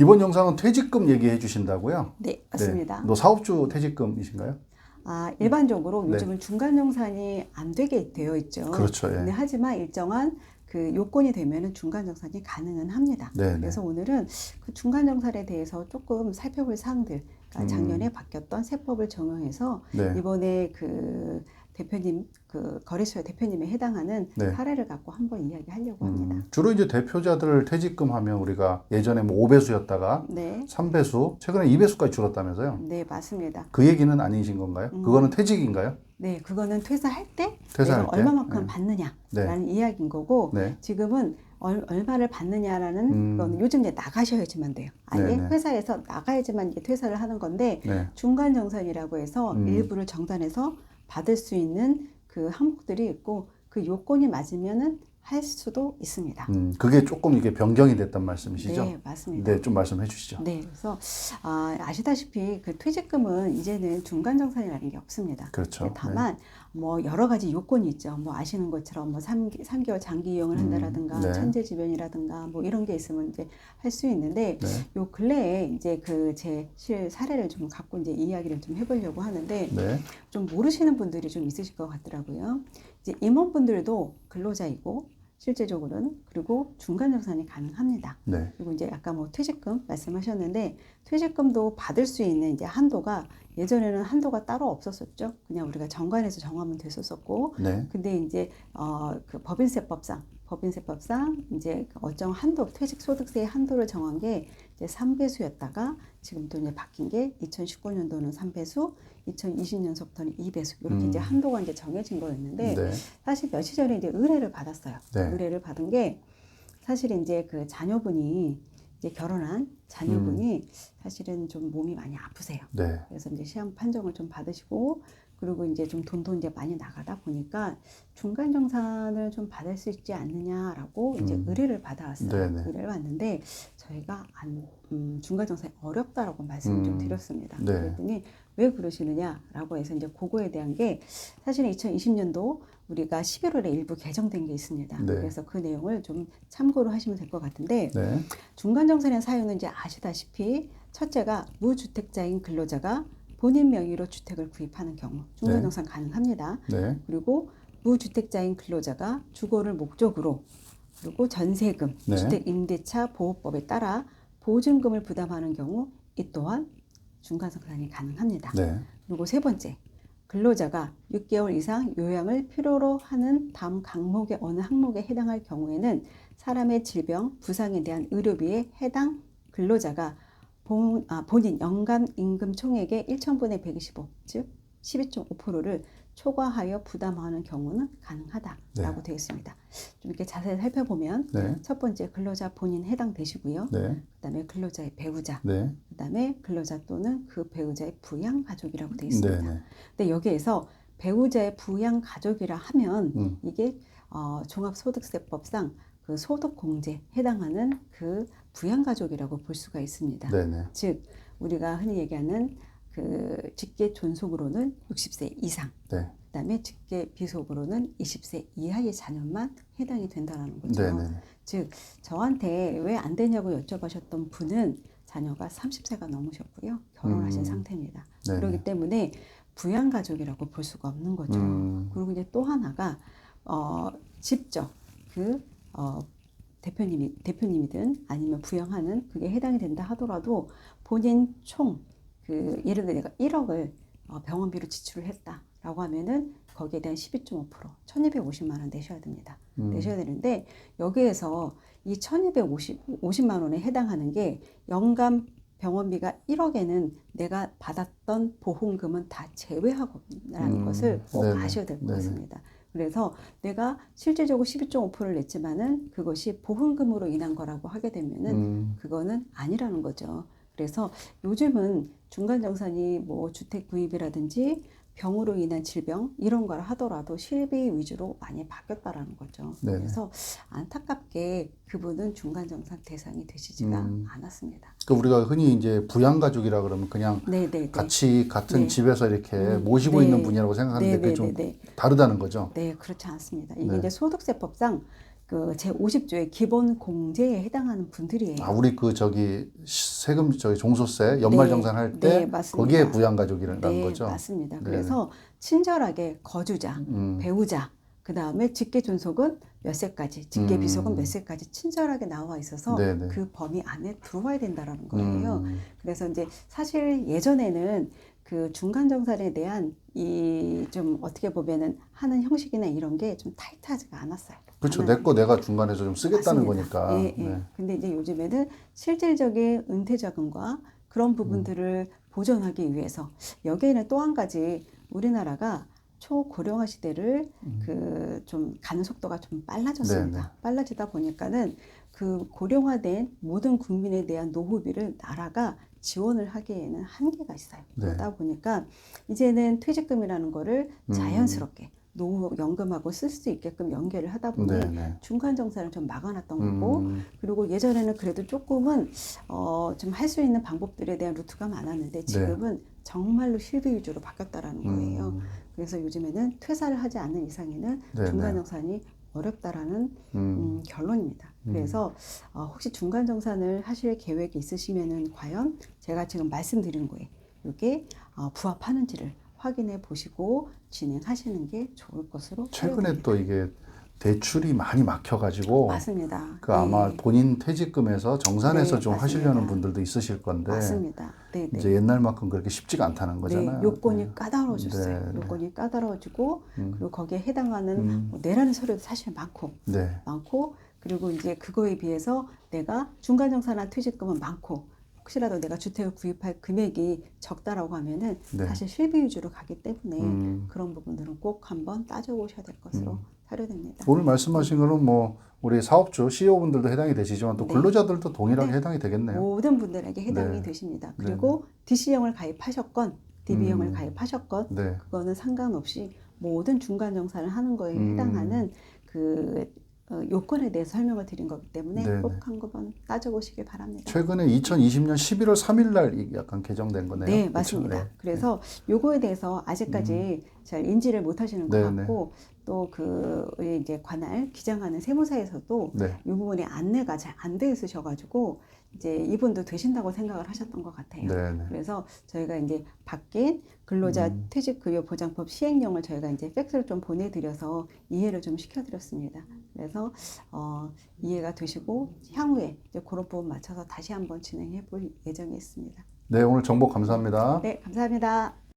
이번 영상은 퇴직금 얘기해 주신다고요? 네, 맞습니다. 네. 너 사업주 퇴직금이신가요? 아, 일반적으로 네. 요즘은 중간 정산이 안 되게 되어 있죠. 그렇죠. 예. 하지만 일정한 그 요건이 되면은 중간 정산이 가능은 합니다. 네, 네. 그래서 오늘은 그 중간 정산에 대해서 조금 살펴볼 사항들, 그러니까 음. 작년에 바뀌었던 세법을 적용해서 네. 이번에 그 대표님, 그 거래처 대표님에 해당하는 네. 사례를 갖고 한번 이야기하려고 합니다. 음, 주로 이제 대표자들 퇴직금 하면 우리가 예전에 뭐 5배수였다가 네, 3배수, 최근에 2배수까지 줄었다면서요? 네 맞습니다. 그 얘기는 아니신 건가요? 음. 그거는 퇴직인가요? 네, 그거는 퇴사할 때 퇴사할 내가 때? 얼마만큼 네. 받느냐라는 이야기인 거고 네. 지금은 얼, 얼마를 받느냐라는 음. 거는 요즘 이제 나가셔야지만 돼요. 아예 네, 네. 회사에서 나가야지만 이게 퇴사를 하는 건데 네. 중간 정산이라고 해서 음. 일부를 정산해서 받을 수 있는 그 항목들이 있고 그 요건이 맞으면은 할 수도 있습니다. 음, 그게 조금 이게 변경이 됐단 말씀이시죠? 네, 맞습니다. 네, 좀 말씀해 주시죠. 네, 그래서 아, 아시다시피 그 퇴직금은 이제는 중간 정산이라는 게 없습니다. 그렇죠. 네, 다만 뭐 여러 가지 요건이 있죠. 뭐 아시는 것처럼 뭐 3, 삼개월 장기 이용을 한다라든가 음, 네. 천재지변이라든가 뭐 이런 게 있으면 이제 할 수 있는데 네. 요 근래에 이제 그제실 사례를 좀 갖고 이제 이야기를 좀 해보려고 하는데 네. 좀 모르시는 분들이 좀 있으실 것 같더라고요. 이제 임원분들도 근로자이고 실제적으로는 그리고 중간 정산이 가능합니다. 네. 그리고 이제 아까 뭐 퇴직금 말씀하셨는데 퇴직금도 받을 수 있는 이제 한도가 예전에는 한도가 따로 없었었죠. 그냥 우리가 정관에서 정하면 됐었었고 네. 근데 이제 어그 법인세법상 법인세법상 이제 그 어정 한도 퇴직 소득세의 한도를 정한 게 이제 3배수였다가 지금 또 이제 바뀐 게 2019년도는 3배수, 2020년서부터는 2배수 이렇게 음. 이제 한도가 이제 정해진 거였는데 네. 사실 며칠 전에 이제 의뢰를 받았어요. 네. 의뢰를 받은 게 사실 이제 그 자녀분이 이제 결혼한 자녀분이 음. 사실은 좀 몸이 많이 아프세요. 네. 그래서 이제 시험 판정을 좀 받으시고 그리고 이제 좀 돈도 이제 많이 나가다 보니까 중간 정산을 좀 받을 수 있지 않느냐라고 이제 음. 의뢰를 받아왔어요. 네네. 의뢰를 왔는데 저희가 안 음, 중간 정산이 어렵다라고 말씀을 좀 음. 드렸습니다. 네. 그랬더니 왜 그러시느냐라고 해서 이제 그거에 대한 게 사실은 2020년도 우리가 11월에 일부 개정된 게 있습니다. 네. 그래서 그 내용을 좀 참고로 하시면 될 것 같은데 네. 중간 정산의 사유는 이제 아시다시피 첫째가 무주택자인 근로자가 본인 명의로 주택을 구입하는 경우 중간정산 가능합니다. 네. 그리고 무주택자인 근로자가 주거를 목적으로 그리고 전세금, 네. 주택 임대차 보호법에 따라 보증금을 부담하는 경우 이 또한 중간정산이 가능합니다. 네. 그리고 세 번째, 근로자가 6개월 이상 요양을 필요로 하는 다음 항목의 어느 항목에 해당할 경우에는 사람의 질병, 부상에 대한 의료비에 해당 근로자가 본, 아, 본인 연간 임금 총액의 1천분의 125, 즉 12.5%를 초과하여 부담하는 경우는 가능하다라고 네. 되어 있습니다. 좀 이렇게 자세히 살펴보면 네. 첫 번째 근로자 본인 해당되시고요. 네. 그다음에 근로자의 배우자, 네. 그다음에 근로자 또는 그 배우자의 부양 가족이라고 되어 네. 있습니다. 네. 근데 여기에서 배우자의 부양 가족이라 하면 음. 이게 어, 종합소득세법상 그 소득 공제 해당하는 그 부양 가족이라고 볼 수가 있습니다. 네. 네. 즉 우리가 흔히 얘기하는 그 직계 존속으로는 60세 이상, 네. 그다음에 직계 비속으로는 20세 이하의 자녀만 해당이 된다는 거죠. 네. 네. 즉 저한테 왜 안 되냐고 여쭤보셨던 분은 자녀가 30세가 넘으셨고요. 결혼하신 음. 상태입니다. 네. 그렇기 때문에 부양 가족이라고 볼 수가 없는 거죠. 음. 그리고 이제 또 하나가 어, 직접 그 어, 대표님이 대표님이든 아니면 부양하는 그게 해당이 된다 하더라도 본인 총 그 예를 들어 내가 1억을 어, 병원비로 지출을 했다라고 하면은 거기에 대한 12.5% 1,250만 원 내셔야 됩니다. 음. 내셔야 되는데 여기에서 이 1,250 50만 원에 해당하는 게 연간 병원비가 1억에는 내가 받았던 보험금은 다 제외하고라는 음, 것을 꼭 네네, 아셔야 될 것. 같습니다. 그래서 내가 실질적으로 12.5%를 냈지만은 그것이 보험금으로 인한 거라고 하게 되면은 음. 그거는 아니라는 거죠. 그래서 요즘은 중간 정산이 뭐 주택 구입이라든지 병으로 인한 질병 이런 걸 하더라도 실비 위주로 많이 바뀌었다라는 거죠. 네네. 그래서 안타깝게 그분은 중간정산 대상이 되시지가 음. 않았습니다. 그 우리가 흔히 이제 부양 가족이라 그러면 그냥 네네네. 같이 같은 네. 집에서 이렇게 음, 모시고 네. 있는 분이라고 생각하는데 그게 좀. 다르다는 거죠. 네, 그렇지 않습니다. 이게 네. 이제 소득세법상 그 제 50조의 기본 공제에 해당하는 분들이에요. 아, 우리 그 저기 시- 세금 저기 종소세 연말 정산 할 네, 때 맞습니다. 거기에 부양 가족이라는 네, 거죠. 맞습니다. 네. 그래서 친절하게 거주자, 음. 배우자, 그 다음에 직계 존속은 몇 세까지, 직계 음. 비속은 몇 세까지 친절하게 나와 있어서 네네. 그 범위 안에 들어와야 된다라는 거예요. 음. 그래서 이제 사실 예전에는 그 중간 정산에 대한 이 좀 어떻게 보면은 하는 형식이나 이런 게 좀 타이트하지가 않았어요. 그렇죠. 내 거 내가 중간에서 좀 쓰겠다는 맞습니다. 거니까. 예, 예. 네. 근데 이제 요즘에는 실질적인 은퇴 자금과 그런 부분들을 보존하기 위해서 여기에는 또 한 가지 우리나라가 초고령화 시대를 그좀 가는 속도가 좀 빨라졌습니다. 음. 네네. 빨라지다 보니까는 그 고령화된 모든 국민에 대한 노후비를 나라가 지원을 하기에는 한계가 있어요. 네. 그러다 보니까 이제는 퇴직금이라는 거를 음. 자연스럽게 노후 연금하고 쓸 수 있게끔 연계를 하다 보니 네네. 중간 정산을 좀 막아놨던 거고 음. 그리고 예전에는 그래도 조금은 어, 좀 할 수 있는 방법들에 대한 루트가 많았는데 지금은 정말로 실비 위주로 바뀌었다라는 거예요. 음. 그래서 요즘에는 퇴사를 하지 않는 이상에는 네네. 중간 정산이 어렵다라는 음. 음, 결론입니다. 그래서 어, 혹시 중간 정산을 하실 계획이 있으시면은 과연 제가 지금 말씀드린 거에 이게 어, 부합하는지를 확인해 보시고 진행하시는 게 좋을 것으로 최근에 또 이게 대출이 많이 막혀가지고 맞습니다. 그 아마 네. 본인 퇴직금에서 정산해서 네, 좀 맞습니다. 하시려는 분들도 있으실 건데 맞습니다. 네, 네. 이제 옛날만큼 그렇게 쉽지가 않다는 거잖아요. 네, 요건이 네. 까다로워졌어요. 네, 네. 요건이 까다로워지고 음. 그리고 거기에 해당하는 음. 뭐 내라는 서류도 사실 많고 네. 많고 그리고 이제 그거에 비해서 내가 중간 정산한 퇴직금은 많고 혹시라도 내가 주택을 구입할 금액이 적다라고 하면은 네. 사실 실비 위주로 가기 때문에 음. 그런 부분들은 꼭 한번 따져보셔야 될 것으로 사료됩니다. 오늘 말씀하신 거는 뭐 우리 사업주 CEO 분들도 해당이 되시지만 또 네. 근로자들도 동일하게 네. 해당이 되겠네요. 모든 분들에게 해당이 네. 되십니다. 네. 그리고 DC형을 가입하셨건 DB형을 음. 가입하셨건 네. 그거는 상관없이 모든 중간 정산을 하는 거에 음. 해당하는 그 어, 요건에 대해서 설명을 드린 거기 때문에 네네. 꼭 한번 따져보시길 바랍니다. 최근에 2020년 11월 3일 날 이- 약간 개정된 거네요. 네? 맞습니다. 네. 그래서 요거에 대해서 아직까지 잘 인지를 못 하시는 것 네네. 같고 또그 이제 관할 기장하는 세무사에서도 네. 이 부분에 안내가 잘 안 돼 있으셔가지고 이제 이분도 되신다고 생각을 하셨던 것 같아요. 네, 네. 그래서 저희가 이제 바뀐 근로자 음. 퇴직급여보장법 시행령을 저희가 이제 팩스를 좀 보내드려서 이해를 좀 시켜드렸습니다. 그래서 어, 이해가 되시고 향후에 이제 그런 부분 맞춰서 다시 한번 진행해 볼 예정이 있습니다. 네, 오늘 정보 감사합니다. 네, 감사합니다.